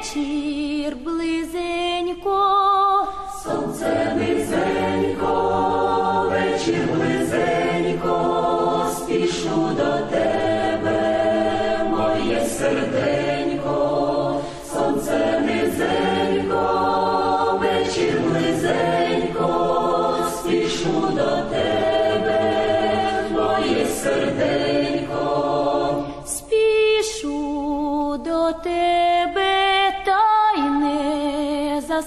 вечір близенько, сонце низенько, вечір близенько, спішу до.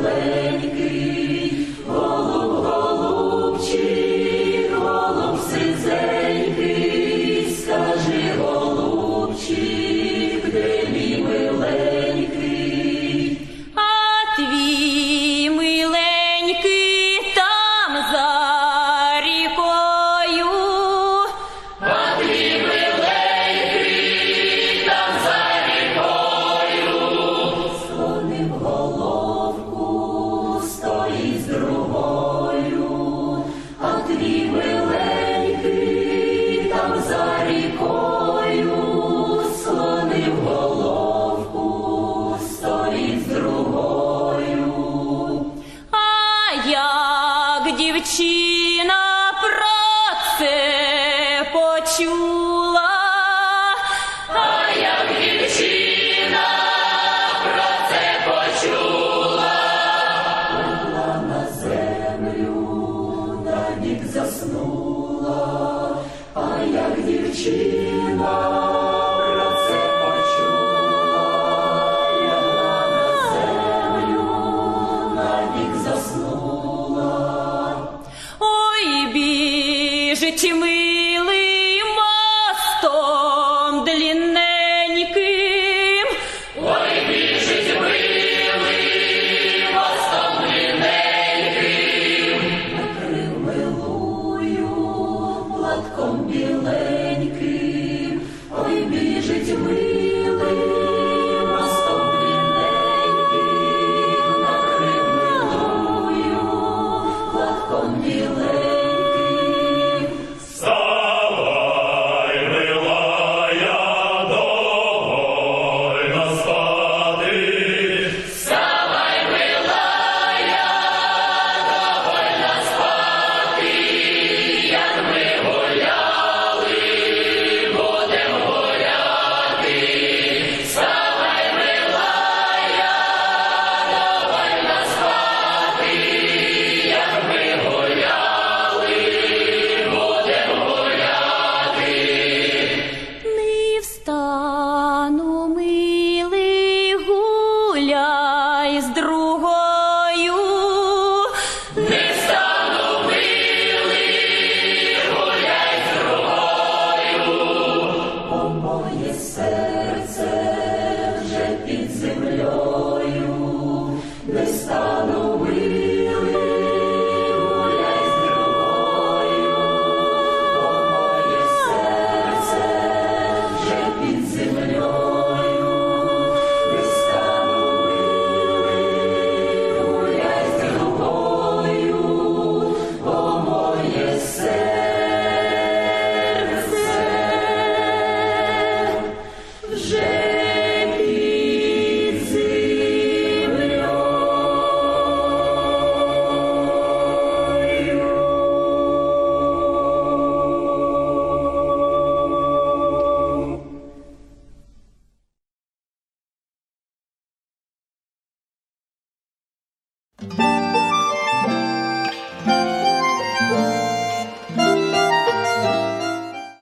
away. Дівчина про це почула, А як дівчина про це почула, легла на землю, навік заснула, а як дівчина біжить милий